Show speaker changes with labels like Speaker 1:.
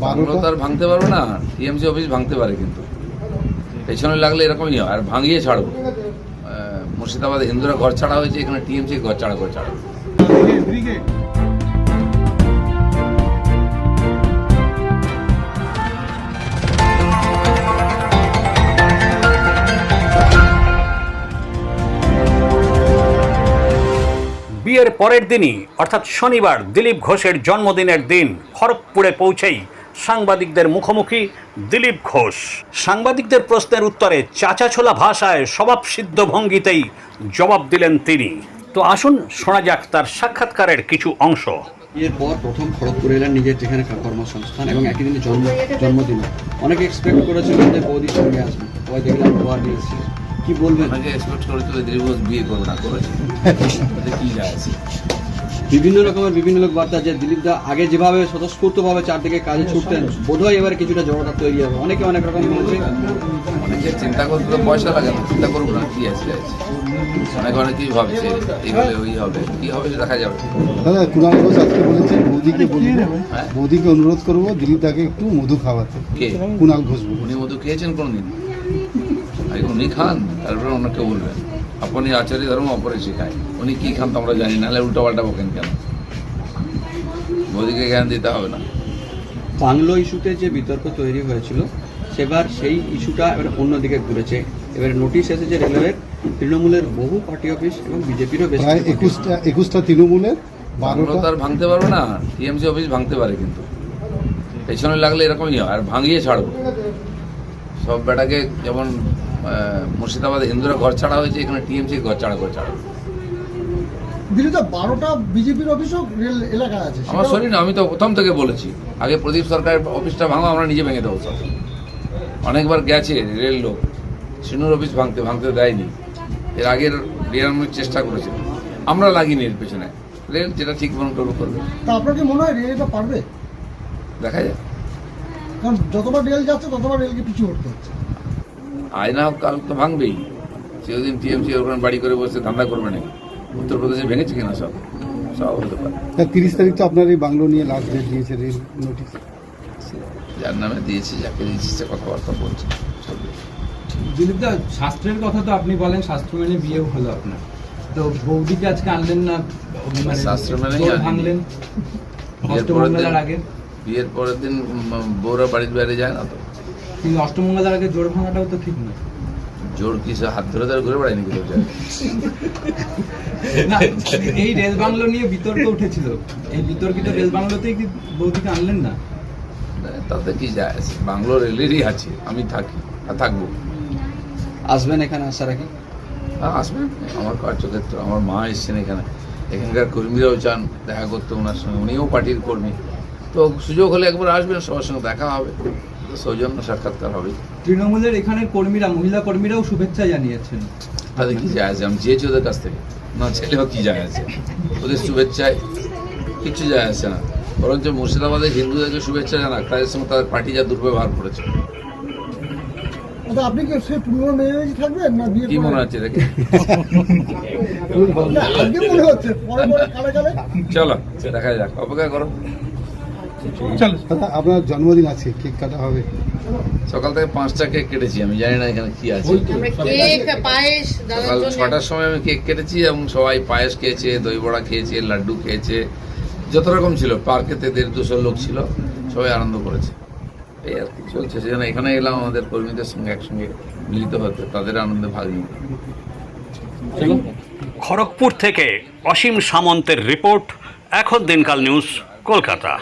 Speaker 1: Bungalow তো আর ভাঙতে পারবে না, টিএমসি অফিস ভাঙতে পারে কিন্তু। পেছনে লাগলে এরকমই হয়, আর ভাঙিয়ে ছাড়বো। মুর্শিদাবাদে হিন্দুরা ঘর ছাড়া হয়েছে, এখানে টিএমসি ঘর ছাড়া ঘর ছাড়া
Speaker 2: বিয়ের পরের দিনই, অর্থাৎ শনিবার, দিলীপ ঘোষের জন্মদিনের দিন, খড়গপুরে পৌঁছেই সাংবাদিকদের মুখোমুখি দিলীপ ঘোষ। সাংবাদিকদের প্রশ্নের উত্তরে চাচাছোলা ভাষায় স্বভাবসিদ্ধ ভঙ্গিতেই জবাব দিলেন তিনি। তো আসুন শোনা যাক তার সাক্ষাৎকারের কিছু অংশ।
Speaker 3: এরপর প্রথম খড়গপুরে এলেন নিজের যেখানে কর্মসংস্থান এবং একই দিনে জন্ম জন্মদিন। অনেকে এক্সপেক্ট করেছিলেন যে বৌদির সঙ্গে আসবে। সবাই দেখলাম গোয়া দিয়েছে। কি বলবেন?
Speaker 1: এক্সপেক্ট করেছিল দিলীপ ঘোষ বিয়ে করবে না করেছে। কি যায় আছে
Speaker 3: বিভিন্ন রকমের বিভিন্ন লোক বার্তা যে দিলীপ দা আগে যেভাবে স্বতঃস্ফূর্তভাবে চারদিকে কাজে ছুটতেন বোধহয় এবার কিছুটা জড়তা তৈরি হবে। অনেকে অনেক রকম বলছে।
Speaker 1: অনেকে চিন্তা করতে তো পয়সা লাগে না চিন্তা করব না কি আছে অনেক অনেকেই ভাবছে এই হলে ওই হবে কি হবে সেটা দেখা যাবে।
Speaker 4: দাদা কুণাল ঘোষ আজকে বলেছেন মোদিকে বলব
Speaker 1: হ্যাঁ?
Speaker 4: মোদিকে অনুরোধ করব দিলীপ দাকে একটু মধু খাওয়াতে।
Speaker 1: কে?
Speaker 4: কুণাল ঘোষ
Speaker 1: উনি মধু খেয়েছেন কোনদিন? উনি খান তারপরে অন্যকে বলবেন। আপনি আচার্য ধর্ম অপরে শেখায়। উনি কি খান তো আমরা জানি না উল্টো পাল্টা বকেন কেন? মোদিকে জ্ঞান দিতে হবে না।
Speaker 3: বাংলো ইস্যুতে যে বিতর্ক তৈরি হয়েছিল সেবার সেই ইস্যুটা এবার অন্যদিকে ঘুরেছে। এবারে নোটিশ এসেছে রেলওয়ের তৃণমূলের বহু পার্টি অফিস এবং বিজেপিরও বেশ
Speaker 4: একুশটা একুশটা তৃণমূলের
Speaker 1: বাংলো
Speaker 4: বারোটা
Speaker 1: তো আর ভাঙতে পারবে না টিএমসি অফিস ভাঙতে পারে কিন্তু। পেছনে লাগলে এরকমই হয় আর ভাঙিয়ে ছাড়বো। সব বেটাকে যেমন মুর্শিদাবাদে হিন্দুরা ঘর ছাড়া হয়েছে এখানে টিএমসি ঘর ছাড়া ঘর ছাড়া।
Speaker 5: দিল্লিতে বারোটা বিজেপির অফিসও রেল এলাকায় আছে
Speaker 1: আমার শরীর না আমি তো প্রথম থেকে বলেছি। আগে প্রদীপ সরকারের অফিসটা ভাঙো আমরা নিজে ভেঙে দেবো সব। অনেকবার গেছে রেল লোক। সিনুর অফিস ভাঙতে ভাঙতে দেয়নি। এর আগের ডিআরএমের চেষ্টা করেছিল আমরা লাগিনি এর পেছনে। রেল যেটা ঠিক মনে করবে করবে।
Speaker 5: তা আপনার কি মনে হয় রেল এটা পারবে?
Speaker 1: দেখা যায়
Speaker 5: কারণ যতবার রেল যাচ্ছে ততবার রেলকে পিছু হটতে হচ্ছে।
Speaker 1: আয়না কাল তো ভাঙবেই। সেদিন টিএমসি ওখানে বাড়ি করে বসে ধান্দা করবে না উত্তরপ্রদেশে ভেঙেছে কিনা সব? সব হতে পারে।
Speaker 4: তা তিরিশ তারিখ তো আপনার এই বাংলো নিয়ে লাস্ট ডেট দিয়েছে রেল নোটিশ
Speaker 1: যার নামে দিয়েছি যাকে দিয়েছি সে কথাবার্তা বলছে।
Speaker 6: দিলীপ দা শাস্ত্রের কথা তো আপনি বলেন শাস্ত্র মেনে বিয়েও হলো আপনার। তো বৌদিকে আজকে আনলেন না মানে
Speaker 1: শাস্ত্র মেনেই
Speaker 6: জোর ভাঙলেন?
Speaker 1: বিয়ের পরের দিন
Speaker 6: অষ্টমঙ্গলার আগে?
Speaker 1: বিয়ের পরের দিন উম, বউরা বাড়ির বাইরে যায় না তো?
Speaker 6: কিন্তু অষ্টমঙ্গলার আগে জোর ভাঙাটাও তো ঠিক না
Speaker 1: জোর কি হাত ধরে ধরে ঘুরে বেড়ায় নাকি যায়
Speaker 6: না এই রেল বাংলো নিয়ে বিতর্ক উঠেছিল। এই বিতর্কিত রেল বাংলোতেই কি বৌদিকে আনলেন না?
Speaker 1: তাতে কি যায়? আছে বাংলো রেলেরই আছে আমি থাকি আর থাকব।
Speaker 3: আসবেন এখানে আশা রাখি
Speaker 1: হ্যাঁ আসবেন। আমার কার্যক্ষেত্র আমার মা এসছেন এখানে। এখানকার কর্মীরাও চান দেখা করতে ওনার সঙ্গে। উনিও পার্টির কর্মী। তো সুযোগ হলে একবার আসবেন সবার সঙ্গে দেখা হবে। তো সৌজন্য সাক্ষাৎকার হবে
Speaker 6: তৃণমূলের এখানে কর্মীরা মহিলা কর্মীরাও শুভেচ্ছা জানিয়েছেন।
Speaker 1: তাদের কি যায় আছে? আমি চেয়েছি ওদের কাছ থেকে। না ছেলেও কি যায় আছে? ওদের শুভেচ্ছায় কিছু যায় আসে না। বরঞ্চ মুর্শিদাবাদের হিন্দুদেরকে শুভেচ্ছা জানাক। তাদের সঙ্গে তাদের পার্টি যা দুর্ব্যবহার করেছে।
Speaker 5: আচ্ছা আপনি কি সে পুরনো মেয়েরই থাকবেন না বিয়ে
Speaker 1: কি মনে হচ্ছে দেখে
Speaker 5: মনে হচ্ছে পরে পরে কালে কালে।
Speaker 1: চলো দেখা যাক। অপেক্ষা করো।
Speaker 4: দাদা আপনার জন্মদিন আছে কেক কাটা হবে।
Speaker 1: সকাল থেকে পাঁচটা কেক কেটেছি আমি জানি না এখানে কি আছে। সকাল ছটার সময় আমি কেক কেটেছি এবং সবাই পায়েস খেয়েছে দই বড়া খেয়েছে লাড্ডু খেয়েছে। যত রকম ছিল পার্কেতে দেড় দুশো লোক ছিল সবাই আনন্দ করেছে। এই আর কি চলছে সেজন্য এখানে এলাম আমাদের কর্মীদের সঙ্গে একসঙ্গে মিলিত হতে তাদের আনন্দে ভাগ নিতে
Speaker 2: খড়গপুর থেকে অসীম সামন্তের রিপোর্ট এখন দিনকাল নিউজ কলকাতা।